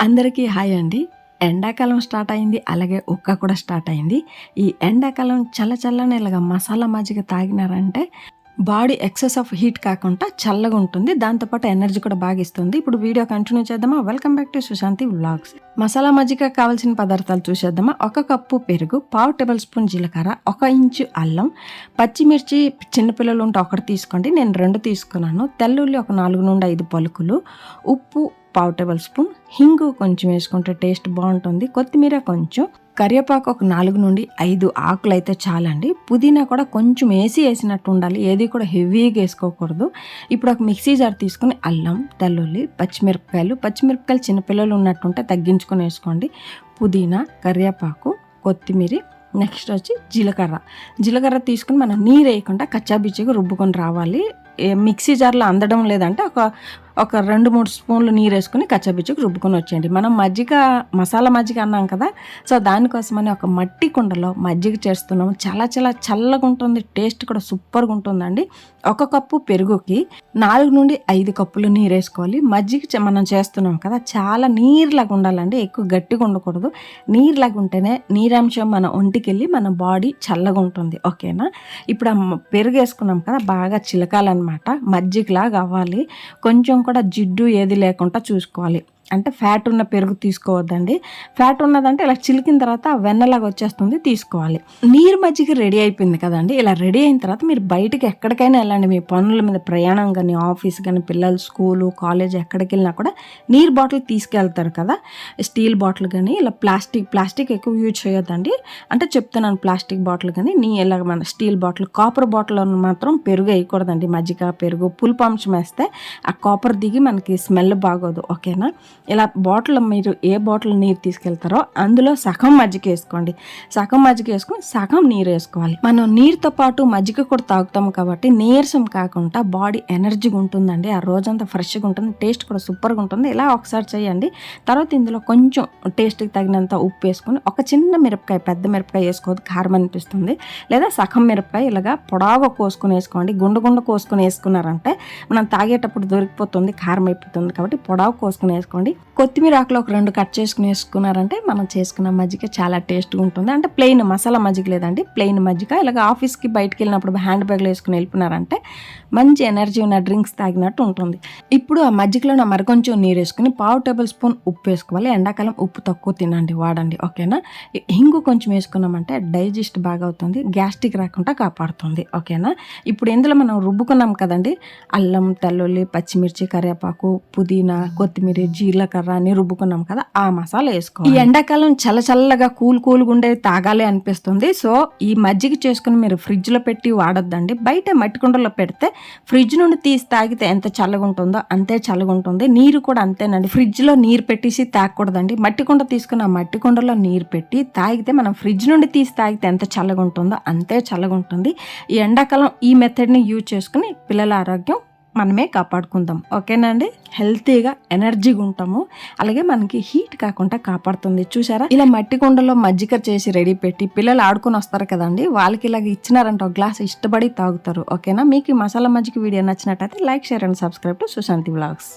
అందరికీ హాయ్ అండి. ఎండాకాలం స్టార్ట్ అయింది అలాగే ఉక్క కూడా స్టార్ట్ అయింది. ఈ ఎండాకాలం చల్ల చల్లని ఇలాగ మసాలా మజ్జిగ తాగినారంటే బాడీ ఎక్సెస్ ఆఫ్ హీట్ కాకుండా చల్లగా ఉంటుంది. దాంతోపాటు ఎనర్జీ కూడా బాగా ఇస్తుంది. ఇప్పుడు వీడియో కంటిన్యూ చేద్దామా? Welcome back to Sushanthi vlogs. Masala మజ్జిగ కావాల్సిన పదార్థాలు చూసేద్దామా? ఒక కప్పు పెరుగు పావు టేబుల్ స్పూన్ జీలకర్ర ఒక ఇంచు అల్లం పచ్చిమిర్చి చిన్నపిల్లలు ఉంటే ఒకటి తీసుకోండి. నేను రెండు తీసుకున్నాను. తెల్లుల్లి ఒక నాలుగు నుండి ఐదు పలుకులు ఉప్పు పావు టేబుల్ స్పూన్ హింగు కొంచెం వేసుకుంటే టేస్ట్ బాగుంటుంది. కొత్తిమీర కొంచెం కరివేపాకు ఒక నాలుగు నుండి ఐదు ఆకులు అయితే చాలండి. పుదీనా కూడా కొంచెం వేసి వేసినట్టు ఉండాలి. ఏది కూడా హెవీగా వేసుకోకూడదు. ఇప్పుడు ఒక మిక్సీ జార్ తీసుకుని అల్లం తెల్లుల్లి పచ్చిమిరపకాయలు పచ్చిమిరపకాయలు చిన్నపిల్లలు ఉన్నట్టుంటే తగ్గించుకొని వేసుకోండి. పుదీనా కరివేపాకు కొత్తిమీర నెక్స్ట్ వచ్చి జీలకర్ర. జీలకర్ర తీసుకుని మనం నీరు వేయకుండా కచ్చాబిచ్చిగా రుబ్బుకొని రావాలి. మిక్సీ జార్లో అందడం లేదంటే ఒక ఒక రెండు మూడు స్పూన్లు నీరు వేసుకుని కచ్చబిచ్చకు రుబ్బుకొని వచ్చేయండి. మనం మజ్జిగ మసాలా మజ్జిగ అన్నాం కదా సో దానికోసమని ఒక మట్టి కుండలో మజ్జిగ చేస్తున్నాము. చాలా చాలా చల్లగా ఉంటుంది టేస్ట్ కూడా సూపర్గా ఉంటుందండి. ఒక కప్పు పెరుగుకి నాలుగు నుండి ఐదు కప్పులు నీరు వేసుకోవాలి మజ్జిగ మనం చేస్తున్నాం కదా చాలా నీరులాగా ఉండాలండి ఎక్కువ గట్టిగా ఉండకూడదు. నీరులాగా ఉంటేనే నీరాంశం మన ఒంటికి వెళ్ళి మన బాడీ చల్లగా ఉంటుంది ఓకేనా? ఇప్పుడు ఆ పెరుగు వేసుకున్నాం కదా బాగా చిలకాలన్నమాట మజ్జిగలాగా అవ్వాలి. కొంచెం కూడా జిడ్డు ఏది లేకుండా చూసుకోవాలి. అంటే ఫ్యాట్ ఉన్న పెరుగు తీసుకోవద్దండి. ఫ్యాట్ ఉన్నదంటే ఇలా చిలికిన తర్వాత వెన్నలాగా వచ్చేస్తుంది తీసుకోవాలి. నీరు మజ్జిగ రెడీ అయిపోయింది కదండి. ఇలా రెడీ అయిన తర్వాత మీరు బయటికి ఎక్కడికైనా వెళ్ళండి. మీ పనుల మీద ప్రయాణం కానీ ఆఫీస్ కానీ పిల్లలు స్కూలు కాలేజ్ ఎక్కడికి వెళ్ళినా కూడా నీరు బాటిల్ తీసుకెళ్తారు కదా. స్టీల్ బాటిల్ కానీ ఇలా ప్లాస్టిక్ ప్లాస్టిక్ ఎక్కువ యూజ్ చేయొద్దండి. అంటే చెప్తున్నాను ప్లాస్టిక్ బాటిల్ కానీ నీ ఇలా మన స్టీల్ బాటిల్ కాపర్ బాటిల్ మాత్రం పెరుగు వేయకూడదండి. మజ్జిగ పెరుగు పుల్పాంశం వేస్తే ఆ కాపర్ దిగి మనకి స్మెల్ బాగోదు. ఓకేనా? ఇలా బాటిల్ మీరు ఏ బాటిల్ నీరు తీసుకెళ్తారో అందులో సగం మజ్జిగ వేసుకోండి. సగం మజ్జిగ వేసుకొని సగం నీరు వేసుకోవాలి. మనం నీరుతో పాటు మజ్జిగ కూడా తాగుతాం కాబట్టి నీరసం కాకుండా బాడీ ఎనర్జీగా ఉంటుందండి. ఆ రోజంతా ఫ్రెష్గా ఉంటుంది టేస్ట్ కూడా సూపర్గా ఉంటుంది. ఇలా ఒకసారి చేయండి. తర్వాత ఇందులో కొంచెం టేస్ట్కి తగినంత ఉప్పు వేసుకొని ఒక చిన్న మిరపకాయ పెద్ద మిరపకాయ వేసుకోవద్దు కారం అనిపిస్తుంది. లేదా సగం మిరపకాయ ఇలాగా పొడాగా కోసుకొని వేసుకోండి. గుండ గుండ కోసుకొని వేసుకున్నారంటే మనం తాగేటప్పుడు దొరికిపోతుంది కారం అయిపోతుంది కాబట్టి పొడావు కోసుకొని వేసుకోండి. కొత్తిమీర ఆకులు ఒక రెండు కట్ చేసుకుని వేసుకున్నారంటే మనం చేసుకున్న మజ్జిగ చాలా టేస్ట్గా ఉంటుంది. అంటే ప్లెయిన్ మసాలా మజ్జిగ లేదండి. ప్లెయిన్ మజ్జిగ. ఇలాగ ఆఫీస్కి బయటకు వెళ్ళినప్పుడు హ్యాండ్ బ్యాగ్లో వేసుకుని వెళ్ళిపోయినారంటే మంచి ఎనర్జీ ఉన్న డ్రింక్స్ తాగినట్టు ఉంటుంది. ఇప్పుడు ఆ మజ్జిగలో నా మరికొంచెం నీరు వేసుకుని పావు టేబుల్ స్పూన్ ఉప్పు వేసుకోవాలి. ఎండాకాలం ఉప్పు తక్కువ తినండి వాడండి ఓకేనా? ఇంగు కొంచెం వేసుకున్నామంటే డైజెస్ట్ బాగా అవుతుంది గ్యాస్ట్రిక్ రాకుండా కాపాడుతుంది ఓకేనా? ఇప్పుడు ఇందులో మనం రుబ్బుకున్నాం కదండి అల్లం తెల్లుల్లి పచ్చిమిర్చి కరివేపాకు పుదీనా కొత్తిమీర జీలకర్ర అని రుబ్బుకున్నాం కదా ఆ మసాలా వేసుకోవాలి. ఈ ఎండాకాలం చల్ల చల్లగా కూల్ కూల్గా ఉండేది తాగాలి అనిపిస్తుంది. సో ఈ మజ్జిగ చేసుకుని మీరు ఫ్రిడ్జ్లో పెట్టి వాడొద్దండి. బయట మట్టి కుండలో పెడితే ఫ్రిడ్జ్ నుండి తీసి తాగితే ఎంత చల్లగా ఉంటుందో అంతే చల్లగా ఉంటుంది నీరు కూడా అంతేనండి. ఫ్రిడ్జ్లో నీరు పెట్టేసి తాగకూడదండి. మట్టి కుండ తీసుకుని ఆ మట్టి కుండలో నీరు పెట్టి తాగితే మనం ఫ్రిడ్జ్ నుండి తీసి తాగితే ఎంత చల్లగా ఉంటుందో అంతే చల్లగా ఉంటుంది ఈ ఎండాకాలం ఈ మెథడ్ని యూజ్ చేసుకుని పిల్లల ఆరోగ్యం మనమే కాపాడుకుందాం. ఓకేనండి హెల్తీగా ఎనర్జీగా ఉంటాము అలాగే మనకి హీట్ కాకుండా కాపాడుతుంది. చూసారా ఇలా మట్టి కుండలో మజ్జిగ చేసి రెడీ పెట్టి పిల్లలు ఆడుకొని వస్తారు కదండి వాళ్ళకి ఇలాగ ఇచ్చినారంటే ఒక గ్లాస్ ఇష్టపడి తాగుతారు. ఓకేనా? మీకు ఈ మసాలా మజ్జిగ వీడియో నచ్చినట్టయితే like share and subscribe to Sushanthi vlogs